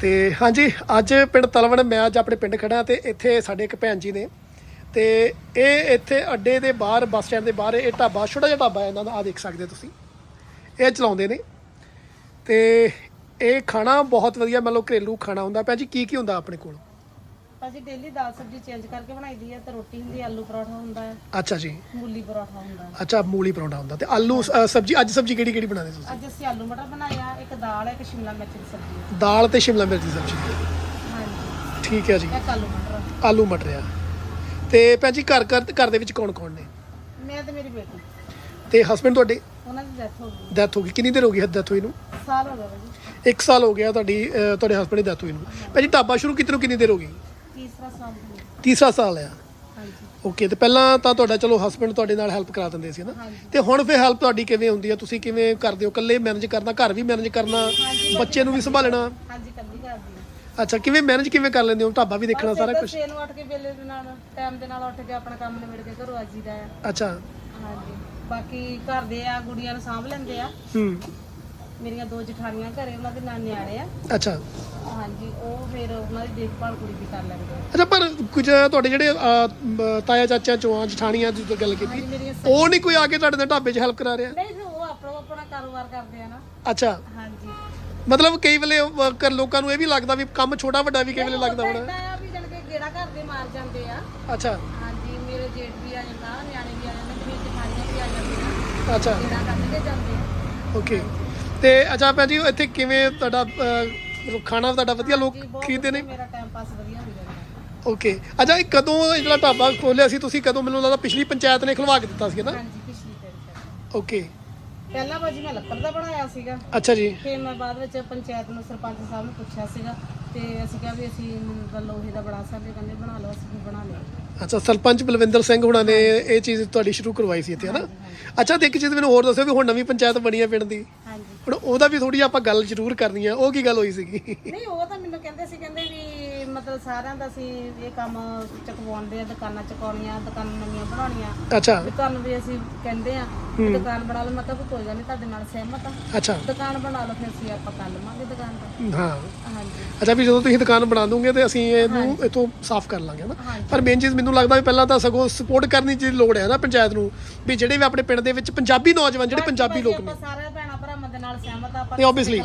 ਤੇ ਹਾਂਜੀ, ਅੱਜ ਪਿੰਡ ਤਲਵਣ, ਮੈਂ ਅੱਜ ਆਪਣੇ ਪਿੰਡ ਖੜਾ ਤੇ ਇੱਥੇ ਸਾਡੇ ਇੱਕ ਭੈਣ ਜੀ ਨੇ। ਤੇ ਇਹ ਇੱਥੇ ਅੱਡੇ ਦੇ ਬਾਹਰ, ਬੱਸ ਸਟੈਂਡ ਦੇ ਬਾਹਰ ਇਹ ਢਾਬਾ, ਛੋਟਾ ਜਿਹਾ ਢਾਬਾ ਇਹਨਾਂ ਦਾ ਆ ਦੇਖ ਸਕਦੇ ਹੋ ਤੁਸੀਂ। ਇਹ ਚਲਾਉਂਦੇ ਨੇ। ਤੇ ਇਹ ਖਾਣਾ ਬਹੁਤ ਵਧੀਆ, ਮਤਲਬ ਘਰੇਲੂ ਖਾਣਾ ਹੁੰਦਾ। ਭੈਣ ਜੀ ਕੀ ਕੀ ਹੁੰਦਾ ਆਪਣੇ ਕੋਲ? ਅਸੀਂ ਡੇਲੀ ਦਾਲ ਸਬਜ਼ੀ ਚੇਂਜ ਕਰਕੇ ਬਣਾਈਦੀ ਹੈ ਤੇ ਰੋਟੀ ਹੁੰਦੀ ਹੈ, ਆਲੂ ਪਰੌਠਾ ਹੁੰਦਾ ਹੈ ਅੱਛਾ ਜੀ। ਮੂਲੀ ਪਰੌਠਾ ਹੁੰਦਾ ਹੈ ਅੱਛਾ ਮੂਲੀ ਪਰੌਂਠਾ ਹੁੰਦਾ। ਤੇ ਆਲੂ ਅ, ਸਬਜੀ ਅੱਜ ਸਬਜੀ ਕਿਹੜੀ ਕਿਹੜੀ ਬਣਾਉਂਦੇ ਤੁਸੀਂ? ਅੱਜ ਅਸੀਂ ਆਲੂ ਮਟਰ ਬਣਾਇਆ ਇੱਕ ਦਾਲ ਹੈ ਇੱਕ ਸ਼ਿਮਲਾ ਮਿਰਚ ਦੀ ਸਬਜ਼ੀ ਹੈ ਦਾਲ ਤੇ ਸ਼ਿਮਲਾ ਮਿਰਚ ਦੀ ਸਬਜੀ। ਹਾਂਜੀ। ਠੀਕ ਹੈ ਜੀ। ਇੱਕ ਆਲੂ ਮਟਰ ਆਲੂ ਮਟਰ ਆ। ਤੇ ਭੈਣ ਜੀ ਘਰ ਘਰ ਘਰ ਦੇ ਵਿੱਚ ਕੌਣ ਕੌਣ ਨੇ? ਮੈਂ ਤੇ ਮੇਰੀ ਬੇਟੀ। ਤੇ ਹਸਬੰਡ ਤੁਹਾਡੇ? ਉਹਨਾਂ ਦੀ ਡੈਥ ਹੋ ਗਈ। ਡੈਥ ਹੋ ਗਈ। ਕਿੰਨੀ ਦੇਰ ਹੋ ਗਈ ਡੈਥ ਹੋਈ ਨੂੰ? ਸਾਲ ਹੋ ਗਿਆ ਜੀ। 1 ਸਾਲ ਹੋ ਗਿਆ ਤੁਹਾਡੀ ਅਹ, ਤੁਹਾਡੇ ਹਸਬੰਡ ਦੀ ਡੈਥ ਹੋਈ ਨੂੰ। ਭੈਣ ਜੀ ਢਾਬਾ ਸ਼ੁਰੂ ਕੀਤੇ ਨੂੰ ਕਿੰਨੀ ਦੇਰ ਹੋ ਗਈ? ਤੀਸਰਾ ਸਾਲ ਤੀਸਰਾ ਸਾਲ ਆ। ਹਾਂਜੀ। ਓਕੇ ਤੇ ਪਹਿਲਾਂ ਤਾਂ ਤੁਹਾਡਾ ਚਲੋ ਹਸਬੰਡ ਤੁਹਾਡੇ ਨਾਲ ਹੈਲਪ ਕਰਾ ਦਿੰਦੇ ਸੀ ਨਾ ਹਾਂਜੀ। ਤੇ ਹੁਣ ਫੇਰ ਹੈਲਪ ਤੁਹਾਡੀ ਕਿਵੇਂ ਹੁੰਦੀ ਆ? ਤੁਸੀਂ ਕਿਵੇਂ ਕਰਦੇ ਹੋ? ਇਕੱਲੇ ਮੈਨੇਜ ਕਰਨਾ ਘਰ ਵੀ ਮੈਨੇਜ ਕਰਨਾ ਬੱਚੇ ਨੂੰ ਵੀ ਸੰਭਾਲਣਾ? ਹਾਂਜੀ ਕੱਲੀ ਕਰਦੀ ਹਾਂ ਅੱਛਾ ਕਿਵੇਂ ਮੈਨੇਜ ਕਿਵੇਂ ਕਰ ਲੈਂਦੇ ਹੋ? ਢਾਬਾ ਵੀ ਦੇਖਣਾ ਸਾਰਾ ਕੁਝ ਛੇ ਨੂੰ ਉੱਠ ਕੇ ਵੇਲੇ ਦੇ ਨਾਲ ਟਾਈਮ ਦੇ ਨਾਲ ਉੱਠ ਕੇ ਆਪਣਾ ਕੰਮ ਨਿਬੜ ਕੇ ਘਰੋਂ ਆ ਜੀਦਾ ਆ। ਅੱਛਾ। ਹਾਂਜੀ। ਬਾਕੀ ਘਰ ਦੇ ਆ ਗੁੜੀਆਂ ਨੂੰ ਸਾਂਭ ਲੈਂਦੇ ਆ। ਹੂੰ। ਮੇਰੀਆਂ ਦੋ ਜਠਾਣੀਆਂ ਘਰੇ ਉਹਨਾਂ ਦੇ ਨਾਲ ਨਿਆਣੇ ਆ। ਅੱਛਾ। ਹਾਂਜੀ ਉਹ ਫਿਰ ਉਹਨਾਂ ਦੀ ਦੇਖਭਾਲ ਕੁੜੀ ਵੀ ਕਰ ਲੈਂਦੇ ਆ। ਅੱਛਾ ਪਰ ਕੁਝ ਤੁਹਾਡੇ ਜਿਹੜੇ ਅਹ, ਮ, ਤਾਇਆ ਚਾਚਾ ਚੋਆਂ ਜਠਾਣੀਆਂ ਦੀ ਗੱਲ ਕੀਤੀ ਹਾਂਜੀ ਮੇਰੀਆਂ ਸ- ਉਹ ਨਹੀਂ ਕੋਈ ਆ ਕੇ ਤੁਹਾਡੇ ਨਾਲ ਢਾਬੇ 'ਚ ਹੈਲਪ ਕਰਾ ਰਿਹਾ? ਨਹੀਂ ਫਿਰ ਉਹ ਆਪਣਾ ਆਪਣਾ ਕਾਰੋਬਾਰ ਕਰਦੇ ਆ ਨਾ। ਅੱਛਾ। ਹਾਂਜੀ। ਮਤਲਬ ਕਈ ਵੇਲੇ ਕਰ ਲੋਕਾਂ ਨੂੰ ਇਹ ਵੀ ਲੱਗਦਾ ਵੀ ਕੰਮ ਛੋਟਾ ਵੱਡਾ ਵੀ ਕਈ ਵੇਲੇ ਲੱਗਦਾ ਹੋਣਾ। ਆ ਵੀ ਜਣ ਕੇ ਗੇੜਾ ਘਰ ਦੇ ਮਾਰ ਜਾਂਦੇ ਆ। ਅੱਛਾ। ਹਾਂਜੀ ਮੇਰੇ ਜੇਠ ਵੀ ਆ ਜਾਂਦਾ ਨਿਆਣੇ ਵੀ ਆ ਜਾਂਦੇ ਫਿਰ ਜਠਾਣੀਆਂ ਵੀ ਆ ਜਾਂਦੀਆਂ। ਅੱਛਾ। ਗੇੜਾ ਕੱਢ ਕੇ ਜਾਂਦੇ ਆ। ਓਕੇ। ਤੇ ਅੱਛਾ ਭੈਣ ਜੀ ਇੱਥੇ ਕਿਵੇਂ ਤੁਹਾਡਾ ਅਹ, ਖਾਣਾ ਤੁਹਾਡਾ ਵਧੀਆ ਲੋਕ ਖਰੀਦਦੇ ਨੇ। ਮੇਰਾ ਟਾਈਮ ਪਾਸ ਵਧੀਆ ਹੋ ਜਾਂਦਾ। ਓਕੇ ਅੱਛਾ ਇਹ ਕਦੋਂ ਇਹ ਜਿਹੜਾ ਢਾਬਾ ਖੋਲਿਆ ਸੀ ਤੁਸੀਂ ਕਦੋਂ ਮੈਨੂੰ ਲੱਗਦਾ ਪਿਛਲੀ ਪੰਚਾਇਤ ਨੇ ਖਲਵਾ ਕੇ ਦਿੱਤਾ ਸੀ ਨਾ? ਹਾਂਜੀ ਪਿਛਲੀ ਤੇਰੀ ਓਕੇ ਪਹਿਲਾਂ ਭਾਜੀ ਮੈਂ ਲੱਕੜ ਦਾ ਬਣਾਇਆ ਸੀਗਾ। ਅੱਛਾ ਜੀ। ਫਿਰ ਮੈਂ ਬਾਅਦ ਵਿੱਚ ਪੰਚਾਇਤ ਨੂੰ ਸਰਪੰਚ ਸਾਹਿਬ ਨੂੰ ਪੁੱਛਿਆ ਸੀਗਾ ਤੇ ਅਸੀਂ ਕਿਹਾ ਵੀ ਅਸੀਂ ਮਤਲਬ ਲੋਹੇ ਦਾ ਬਣਾ ਸਕਦੇ ਕਹਿੰਦੇ ਬਣਾ ਲਓ ਅਸੀਂ ਵੀ ਬਣਾ ਲਿਆ। ਅੱਛਾ ਸਰਪੰਚ ਬਲਵਿੰਦਰ ਸਿੰਘ ਹੁਣਾਂ ਨੇ ਇਹ ਚੀਜ਼ ਤੁਹਾਡੀ ਸ਼ੁਰੂ ਕਰਵਾਈ ਸੀ ਇੱਥੇ ਹਨਾ ਅੱਛਾ ਤੇ ਇੱਕ ਚੀਜ਼ ਮੈਨੂੰ ਹੋਰ ਦੱਸਿਓ ਵੀ ਹੁਣ ਨਵੀਂ ਪੰਚਾਇਤ ਬਣੀ ਹੈ ਪਿੰਡ ਦੀ। ਹੁਣ ਉਹਦਾ ਵੀ ਥੋੜੀ ਆਪਾਂ ਗੱਲ ਜ਼ਰੂਰ ਕਰਨੀ ਆ ਉਹ ਕੀ ਗੱਲ ਹੋਈ ਸੀਗੀ? ਨਹੀਂ ਉਹ ਤਾਂ ਮੈਨੂੰ ਕਹਿੰਦੇ ਸੀ ਕਹਿੰਦੇ ਵੀ ਮਤਲਬ ਸਾਰਿਆਂ ਦਾ ਅਸੀਂ ਇਹ ਕੰਮ ਚਕਵਾਉਂਦੇ ਆ ਦੁਕਾਨਾਂ ਚਕਾਉਣੀਆਂ ਦੁਕਾਨਾਂ ਨਵੀਆਂ ਬਣਾਉਣੀਆਂ। ਅੱਛਾ। ਵੀ ਤੁਹਾਨੂੰ ਵੀ ਅਸੀਂ ਕਹਿੰਦੇ ਆ ਵੀ ਦੁਕਾਨ ਬਣਾ ਲਓ ਮੈਂ ਕੋਈ ਗੱਲ ਨਹੀਂ ਤੁਹਾਡੇ ਨਾਲ ਸਹਿਮਤ ਆ। ਅੱਛਾ। ਦੁਕਾਨ ਬਣਾ ਲਓ ਫਿਰ ਅਸੀਂ ਆਪਾਂ ਕਰ ਲਵਾਂਗੇ ਦੁਕਾਨ ਦਾ। ਹਾਂ। ਹਾਂਜੀ। ਅੱਛਾ ਵੀ ਜਦੋਂ ਤੁਸੀਂ ਦੁਕਾਨ ਬਣਾ ਦੋਗੇ ਤੇ ਅਸੀਂ ਇਹਨੂੰ ਇਥੋਂ ਸਾਫ਼ ਕਰ ਲਾਂਗੇ ਨਾ ਹਾਂਜੀ। ਪਰ ਮੇਨ ਚੀਜ਼ ਮੈਨੂੰ ਲੱਗਦਾ ਵੀ ਪਹਿਲਾਂ ਤਾਂ ਸਗੋਂ ਸਪੋਰਟ ਕਰਨੀ ਦੀ ਲੋੜ ਹੈ ਨਾ ਪੰਚਾਇਤ ਨੂੰ ਵੀ ਜਿਹੜੇ ਵੀ ਆਪਣੇ ਪਿੰਡ ਦੇ ਵਿੱਚ ਪੰਜਾਬੀ ਨੌਜਵਾਨ ਜਿਹੜੇ ਪੰਜਾਬੀ ਲੋਕ ਨੇ। ਆਪਾਂ ਭੈਣਾਂ ਨਾਲ ਸਹਿਮਤ ਆ ਆਪਾਂ ਤੇ ਆਬਵੀਅਸਲੀ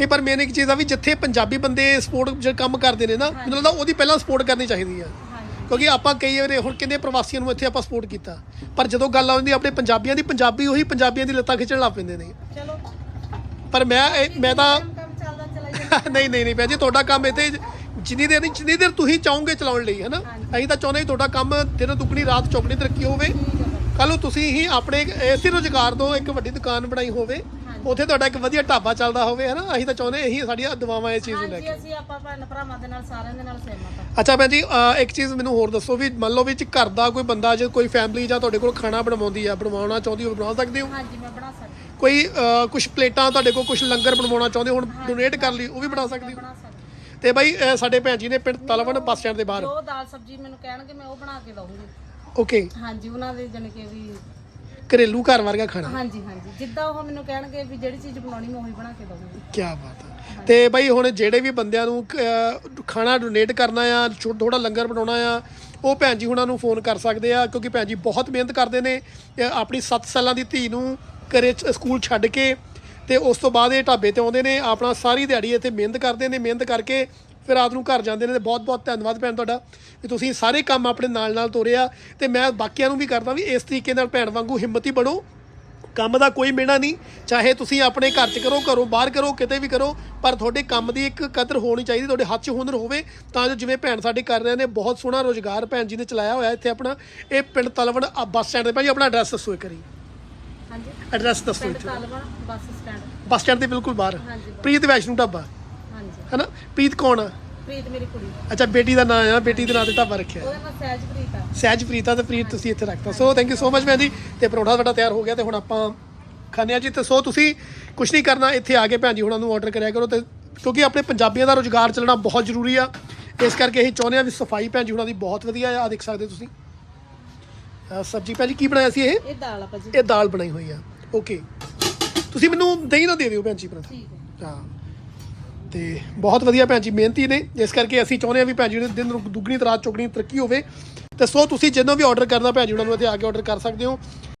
ਇਹ ਪਰ ਮੇਨ ਇੱਕ ਚੀਜ਼ ਆ ਵੀ ਜਿੱਥੇ ਪੰਜਾਬੀ ਬੰਦੇ ਸਪੋਰਟ ਜੇ ਕੰਮ ਕਰਦੇ ਨੇ ਨਾ ਮੈਨੂੰ ਲੱਗਦਾ ਉਹਦੀ ਪਹਿਲਾਂ ਸਪੋਰਟ ਕਰਨੀ ਚਾਹੀਦੀ ਆ। ਕਿਉਂਕਿ ਆਪਾਂ ਕਈ ਵਾਰ ਹੁਣ ਕਿੰਨੇ ਪ੍ਰਵਾਸੀਆਂ ਨੂੰ ਇੱਥੇ ਆਪਾਂ ਸਪੋਰਟ ਕੀਤਾ ਪਰ ਜਦੋਂ ਗੱਲ ਆਉਂਦੀ ਆਪਣੇ ਪੰਜਾਬੀਆਂ ਦੀ ਪੰਜਾਬੀ ਉਹੀ ਪੰਜਾਬੀਆਂ ਦੀ ਲੱਤਾਂ ਖਿੱਚਣ ਲੱਗ ਪੈਂਦੇ ਨੇ। ਚਲੋ। ਪਰ ਮੈਂ ਮੈਂ ਤਾਂ ਨਹੀਂ ਨਹੀਂ ਨਹੀਂ ਭੈਣ ਜੀ ਤੁਹਾਡਾ ਕੰਮ ਇੱਥੇ ਜਿੰਨੀ ਦੇਰ ਜਿੰਨੀ ਦੇਰ ਤੁਸੀਂ ਚਾਹੋਗੇ ਚਲਾਉਣ ਲਈ ਹੈ ਨਾ ਅਸੀਂ ਤਾਂ ਚਾਹੁੰਦੇ ਤੁਹਾਡਾ ਕੰਮ ਦਿਨ ਦੁੱਗਣੀ ਰਾਤ ਚੌਗਣੀ ਤਰੱਕੀ ਹੋਵੇ। ਕੱਲ ਨੂੰ ਤੁਸੀਂ ਹੀ ਆਪਣੇ ਇਸੇ ਰੋਜ਼ਗਾਰ ਤੋਂ ਇੱਕ ਵੱਡੀ ਦੁਕਾਨ ਬਣਾਈ ਹੋਵੇ। ਉੱਥੇ ਤੁਹਾਡਾ ਇੱਕ ਵਧੀਆ ਢਾਬਾ ਚੱਲਦਾ ਹੋਵੇ ਹੈ ਨਾ ਅਸੀਂ ਤਾਂ ਚਾਹੁੰਦੇ ਇਹੀ ਸਾਡੀਆਂ ਦੁਆਵਾਂ ਇਸ ਚੀਜ਼ ਨੂੰ ਲੈ ਕੇ। ਹਾਂਜੀ ਅਸੀਂ ਆਪਾਂ ਭੈਣ ਭਰਾਵਾਂ ਦੇ ਨਾਲ ਸਾਰਿਆਂ ਦੇ ਨਾਲ ਸਹਿਮਤ ਆ ਅੱਛਾ ਭੈਣ ਜੀ ਅਹ ਇੱਕ ਚੀਜ਼ ਮੈਨੂੰ ਹੋਰ ਦੱਸੋ ਵੀ ਮੰਨ ਲਓ ਵੀ ਚ ਘਰ ਦਾ ਕੋਈ ਬੰਦਾ ਜੇ ਕੋਈ ਫੈਮਿਲੀ ਜਾਂ ਤੁਹਾਡੇ ਕੋਲ ਖਾਣਾ ਬਣਵਾਉਂਦੀ ਆ ਬਣਵਾਉਣਾ ਚਾਹੁੰਦੀ ਹੋਵੇ ਬਣਾ ਸਕਦੇ ਹੋ? ਹਾਂਜੀ ਮੈਂ ਬਣਾ ਸਕਦੀ ਕੋਈ ਕੁਝ ਪਲੇਟਾਂ ਤੁਹਾਡੇ ਕੋਲ ਕੁਝ ਲੰਗਰ ਬਣਵਾਉਣਾ ਚਾਹੁੰਦੇ ਹੁਣ ਡੋਨੇਟ ਕਰ ਲਈ ਉਹ ਵੀ ਬਣਾ ਸਕਦੇ ਹੋ? ਬਣਾ ਸਕਦੀ ਤੇ ਬਾਈ ਅਹ ਸਾਡੇ ਭੈਣ ਜੀ ਨੇ ਪਿੰਡ ਤਲਵਣ ਬੱਸ ਸਟੈਂਡ ਦੇ ਬਾਹਰ। ਜੋ ਦਾਲ ਸਬਜੀ ਮੈਨੂੰ ਕਹਿਣਗੇ ਮੈਂ ਉਹ ਬਣਾ ਕੇ ਦਊਂਗੀ। ਓਕੇ ਹਾਂਜੀ ਉਹਨਾਂ ਦੇ ਜਣ ਕੇ ਵੀ ਘਰੇਲੂ ਘਰ ਵਰਗਾ ਖਾਣਾ। ਹਾਂਜੀ ਹਾਂਜੀ। ਜਿੱਦਾਂ ਉਹ ਮੈਨੂੰ ਕਹਿਣਗੇ ਵੀ ਜਿਹੜੀ ਚੀਜ਼ ਬਣਾਉਣੀ ਮੈਂ ਉਹੀ ਬਣਾ ਕੇ ਦਊਂਗੀ। ਕੀ ਬਾਤ ਹੈ ਤੇ ਬਾਈ ਹੁਣ ਜਿਹੜੇ ਵੀ ਬੰਦਿਆਂ ਨੂੰ ਅਹ, ਖਾਣਾ ਡੋਨੇਟ ਕਰਨਾ ਆ ਥੋੜਾ ਲੰਗਰ ਬਣਾਉਣਾ ਆ ਉਹ ਭੈਣ ਜੀ ਹੁਣਾਂ ਨੂੰ ਫੋਨ ਕਰ ਸਕਦੇ ਆ ਕਿਉਂਕਿ ਭੈਣ ਜੀ ਬਹੁਤ ਮਿਹਨਤ ਕਰਦੇ ਨੇ। ਇਹ ਆਪਣੀ 7 ਸਾਲਾਂ ਦੀ ਧੀ ਨੂੰ ਘਰੇ ਚ- ਸਕੂਲ ਛੱਡ ਕੇ ਤੇ ਉਸ ਤੋਂ ਬਾਅਦ ਇਹ ਢਾਬੇ ਤੇ ਆਉਂਦੇ ਨੇ ਆਪਣਾ ਸਾਰੀ ਦਿਹਾੜੀ ਇੱਥੇ ਮਿਹਨਤ ਕਰਦੇ ਨੇ ਮਿਹਨਤ ਕਰਕੇ ਫਿਰ ਰਾਤ ਨੂੰ ਘਰ ਜਾਂਦੇ ਨੇ ਤੇ ਬਹੁਤ ਬਹੁਤ ਧੰਨਵਾਦ ਭੈਣ ਤੁਹਾਡਾ ਵੀ ਤੁਸੀਂ ਸਾਰੇ ਕੰਮ ਆਪਣੇ ਨਾਲ ਨਾਲ ਤੋਰਿਆ ਤੇ ਮੈਂ ਬਾਕੀਆਂ ਨੂੰ ਵੀ ਕਰਦਾ ਵੀ ਇਸ ਤਰੀਕੇ ਨਾਲ ਭੈਣ ਵਾਂਗੂ ਹਿੰਮਤੀ ਬਣੋ। ਕੰਮ ਦਾ ਕੋਈ ਮੇਣਾ ਨਹੀਂ ਚਾਹੇ ਤੁਸੀਂ ਆਪਣੇ ਘਰ 'ਚ ਕਰੋ ਘਰੋਂ ਬਾਹਰ ਕਰੋ ਕਿਤੇ ਵੀ ਕਰੋ ਪਰ ਤੁਹਾਡੇ ਕੰਮ ਦੀ ਇੱਕ ਕਦਰ ਹੋਣੀ ਚਾਹੀਦੀ ਤੁਹਾਡੇ ਹੱਥ 'ਚ ਹੁਨਰ ਹੋਵੇ ਤਾਂ ਜੋ ਜਿਵੇਂ ਭੈਣ ਸਾਡੇ ਕਰ ਰਹੇ ਨੇ ਬਹੁਤ ਸੋਹਣਾ ਰੋਜ਼ਗਾਰ ਭੈਣ ਜੀ ਨੇ ਚਲਾਇਆ ਹੋਇਆ ਇੱਥੇ ਆਪਣਾ। ਇਹ ਪਿੰਡ ਤਲਵਣ ਬੱਸ ਸਟੈਂਡ ਦੇ ਭਾਈ ਆਪਣਾ ਐਡਰੈਸ ਦੱਸੋ ਇੱਕ ਵਾਰੀ। ਹਾਂਜੀ। ਐਡਰੈਸ ਦੱਸੋ ਪਿੰਡ ਇੱਥੇ। ਤਾਲਵਾ ਬੱਸ ਸਟੈਂਡ। ਬੱਸ ਸਟੈਂਡ ਦੇ ਬਿਲਕੁਲ ਬਾਹਰ। ਹਾਂਜੀ। ਪ੍ਰੀਤ ਵੈਸ਼ਨੂ ਢਾਬਾ। ਹੈਨਾ? ਪ੍ਰੀਤ ਕੌਣ ਆ? ਪ੍ਰੀਤ ਮੇਰੀ ਕੁੜੀ। ਅੱਛਾ ਬੇਟੀ ਦਾ ਨਾਮ ਆ ਬੇਟੀ ਦੇ ਨਾਂ ਤੇ ਢਾਬਾ ਰੱਖਿਆ। ਉਹਦਾ ਨਾਮ ਸਹਿਜ ਪ੍ਰੀਤ ਆ। ਸਹਿਜਪ੍ਰੀਤ ਆ ਤੇ ਪ੍ਰੀਤ ਤੁਸੀਂ ਇੱਥੇ ਰੱਖਤਾ। So thank you so much ਭੈਣ ਜੀ। ਤੇ ਪਰੌਂਠਾ ਤੁਹਾਡਾ ਤਿਆਰ ਹੋ ਗਿਆ ਤੇ ਹੁਣ ਆਪਾਂ ਖਾਣੇ ਆ ਜੀ। ਤੇ ਸੋ ਤੁਸੀਂ ਕੁਝ ਨਹੀਂ ਕਰਨਾ ਇੱਥੇ ਆ ਕੇ ਭੈਣ ਜੀ ਹੁਣਾਂ ਨੂੰ ਆਰਡਰ ਕਰਿਆ ਕਰੋ ਤੇ ਕਿਉਂਕਿ ਆਪਣੇ ਪੰਜਾਬੀਆਂ ਦਾ ਰੋਜ਼ਗਾਰ ਚੱਲਣਾ ਬਹੁਤ ਜ਼ਰੂਰੀ ਆ। ਇਸ ਕਰਕੇ ਅਸੀਂ ਚਾਹੁੰਦੇ ਆ ਵੀ ਸਫ਼ਾਈ ਭੈਣ ਜੀ ਹੁਣਾਂ ਦੀ ਬਹੁਤ ਵਧੀਆ ਆ। ਆਹ ਦੇਖ ਸਕਦੇ ਤੁਸੀਂ। ਅਹ ਸਬਜ਼ੀ ਭੈਣ ਜੀ ਕੀ ਬਣਾਇਆ ਸੀ ਇਹ? ਇਹ ਦਾਲ ਆ ਭਾਜੀ। ਇਹ ਦਾਲ ਬਣਾਈ ਹੋਈ ਆ। ਓਕੇ ਤੁਸੀਂ ਮੈਨੂੰ ਦਹੀਂ ਨਾ ਦੇ ਦਿਓ ਭੈਣ ਜੀ ਪਰ ਠੀਕ ਹੈ। ਹਾਂ। ਤੇ ਬਹੁਤ ਵਧੀਆ ਭੈਣ ਜੀ, ਮਿਹਨਤੀ ਨੇ। ਇਸ ਕਰਕੇ ਅਸੀਂ ਚਾਹੁੰਦੇ ਹਾਂ ਵੀ ਭੈਣ ਜੀ ਨੇ ਦਿਨ ਨੂੰ ਦੁੱਗਣੀ ਤਰਾਤ ਰਾਤ ਤਰੱਕੀ ਹੋਵੇ। ਤੇ ਸੋ ਤੁਸੀਂ ਜਦੋਂ ਵੀ ਆਰਡਰ ਕਰਨਾ ਭੈਣ ਜੀ, ਉਹਨਾਂ ਨੂੰ ਇੱਥੇ ਆ ਕੇ ਆਰਡਰ ਕਰ ਸਕਦੇ ਹੋ।